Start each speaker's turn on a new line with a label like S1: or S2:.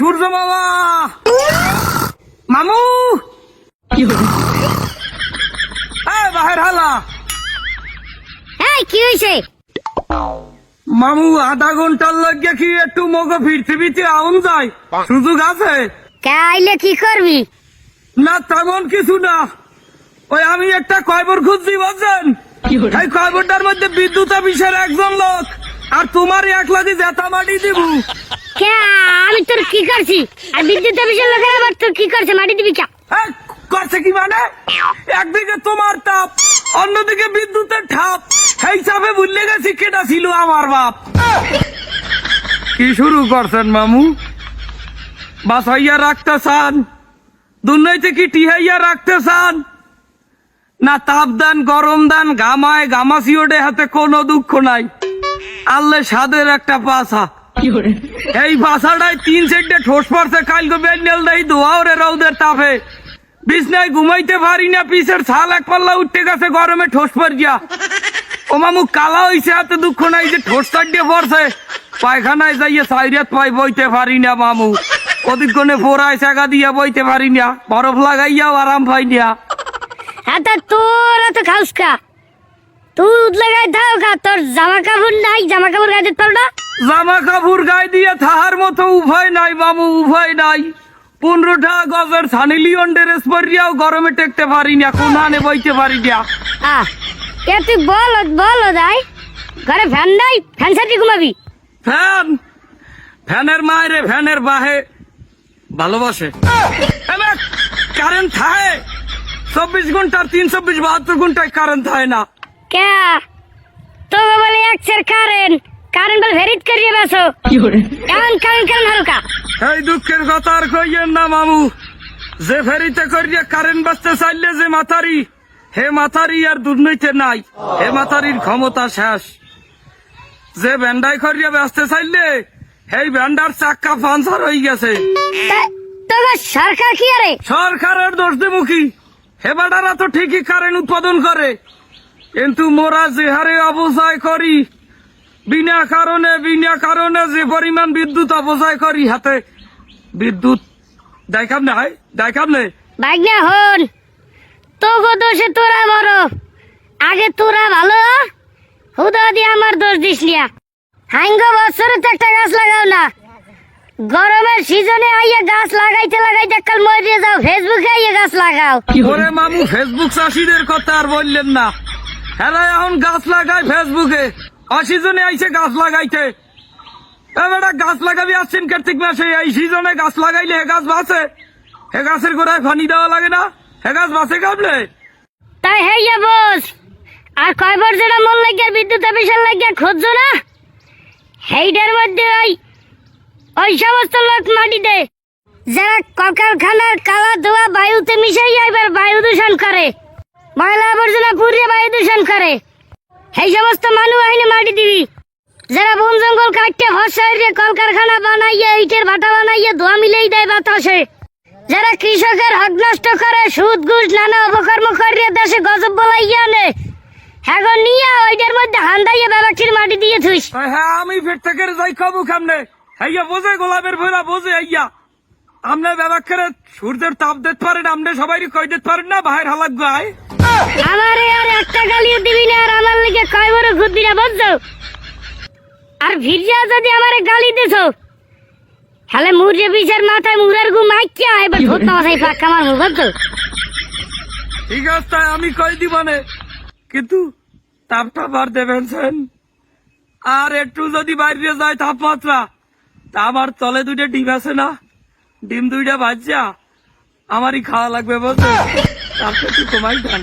S1: সূর্য মামা মামু! এই বাহির হালা!
S2: এই কি হয়েছে
S1: মামু আধা ঘণ্টার লাগে কি একটু মগো ফিরতে ফিরতে আউন যায়? সুযোগ আছে?
S2: কাইলে কি করবি?
S1: না তেমন কিছু না। ওই আমি একটা কয়বর খুঁজছি বুঝছেন? এই কয়বরটার মধ্যে বিদ্যুৎ অফিসের একজন লোক আর তোমার এক লাদি জেতা মাটি দিব।
S2: কে আমি তোর কি করছি? আর বিদ্যুৎ অফিসের লোকের আবার তোর কি করছে? মাটি দিবি কে?
S1: এই, করছে কি মানে? একদিকে তোমার তাপ অন্যদিকে বিদ্যুতের ঠাপ। সেই চাপে ভুললে গেছি কেটা ছিল আমার বাপ। কি শুরু করছেন মামু? বাসাইয়া রাখতে চান দুর্নৈতে কি টিহাইয়া রাখতে চান না তাপ দান গরম দান গামায় গামাসি ওঠে হাতে কোনো দুঃখ নাই। আল্লে সাদের একটা পাশা এই বাসাটায় তিন সেটে ঠোস পড়ছে, কালকে বেন্ডেল দেই, দোয়াও রে রৌদের তাপে। বিছনায় ঘুমাইতে পারি না পিসের ছাল এক পাল্লা উঠতে গেছে, গরমে ঠোস পর গিয়া। ও মামু, কালা হইছে হাতে দুঃখ নাই যে ঠোস চাটিয়ে পড়ছে। পায়খানায় যাইয়ে সাইরাত পাই, বইতে পারি না মামু। অধিকক্ষণে ফোরায় চাকা দিয়া বইতে পারি না, বরফ লাগাইয়াও আরাম পাই না।
S2: হ্যাঁ তা তোর এত খাউস কা? দুধ লাগাই দাও তোর জামা কাপড় নাই জামা কাপড় গায়ে দিতে পারো না?
S1: জামা কাপড় গায়ে দিয়ে থাহার মতো উভয় নাই মামু উভয় নাই। পনেরোটা গজের সানি লিওন ড্রেস পরিয়াও গরমে টেকতে পারি না কোনহানে বইতে পারি না।
S2: আহ কে তুই বল বল দাই। ঘরে ফ্যান নাই? ফ্যান সাথে ঘুমাবি?
S1: ফ্যান? ফ্যানের মায়েরে ফ্যানের বাহে ভালোবাসে। কারেন্ট থাকে চব্বিশ ঘণ্টার তিন চব্বিশ বাহাত্তর ঘন্টায় কারেন্ট থাকে না।
S2: কে কারেন্ট বল ভেরিট করিয়ে বেসো এমন কারেন্ট কারেন্ট হালকা?
S1: এই দুঃখের কথা আর কইয়েন না মামু। যে ফেরিতে করিয়া কারেন্ট বাঁচতে চাইলে যে মাথারি হে মাথারি আর দুর্নীতি নাই। হে মাথারির ক্ষমতা শেষ। যে ব্যান্ডাই করিয়া বাঁচতে চাইলে এই ব্যান্ডার চাক্কা পাঞ্চার হয়ে গেছে।
S2: সরকার কি আরে?
S1: সরকারের দোষ তো ঠিকই কারেন্ট উৎপাদন করে। কিন্তু মোরা যে হারে অবচয় করি বিনা কারণে বিনা কারণে যে পরিমাণ বিদ্যুৎ অপচয় করি হাতে বিদ্যুৎ দেখাম না হয় দেখাম নে
S2: বাইক না হন তোকে দোষে তোরা মরো। আগে তোরা ভালো হুদা দিয়ে আমার দোষ দিস নিয়া হাঙ্গ বছরে তো একটা গাছ লাগাও না। গরমের সিজনে আইয়া গাছ লাগাইতে লাগাইতে কাল মরিয়ে যাও ফেসবুকে আইয়া গাছ লাগাও।
S1: ওরে মামু ফেসবুক চাষিদের কথা আর বললেন না। হ্যাঁ এখন গাছ লাগায় ফেসবুকে অসিজনে আইছে গাছ লাগাইতে। এবার গাছ লাগাবি আসছেন কার্তিক মাসে, এই সিজনে গাছ লাগাইলে হে গাছ বাঁচে। হে গাছের গোড়ায় পানি দেওয়া লাগে না। হে গাছ বাঁচে কাবলে
S2: তাই হেইয়া বস, আর কয়বার যেটা মন লাগিয়া বিদ্যুৎ অফিসের লাগিয়া খুঁজছো না? সেইটার মধ্যে ওই ওই সমস্ত লোক মাটি দেয় যারা কলকারখানার কালা ধোয়া বায়ুতে মিশাইয়া এবার বায়ু দূষণ করে। ময়লা আবর্জনা পুড়িয়ে বায়ু দূষণ করে। সেই সমস্ত মানুষ আইনে মাটি দিবি। যারা বন জঙ্গল কাটতে হসাইরে কলকারখানা বানাইয়া ইটের ভাটা বানাইয়া ধোয়া মিলেই দেয় বাতাসে। যারা কৃষকের হক নষ্ট করে সুদ, ঘুষ, নানা অপকর্ম করিয়া দেশে গজব বলাইয়া নে এখন নিয়ে ওইটার মধ্যে হান্দাইয়া ব্যবসায়ীর মাটি দিয়ে থুইস।
S1: হ্যাঁ আমি ফের থেকে যাই খাব খামনে হাইয়া বোঝে গোলাপের ভোলা, বোঝে হাইয়া। আমনে ব্যবহার করে সূর্যের তাপ দিতে পারেন আমনে সবাই কই দিতে পারেন না বাহির হালাক গায়
S2: আমারে আর একটা গালিও আর আমার লিগে আর যদি গালি দিছো হলে মুরজে বিষের মাথায় মুরের
S1: ঠিক আছে, আমি কই দিবানে কিন্তু দেবেন সেন। আর একটু যদি বাইরে যায় তাপমাত্রা, তা আমার তলে দুইটা ডিম আছে না? ডিম দুইটা বাজ্যা আমারই খাওয়া লাগবে বলতে তাপটা একটু কমাই দেন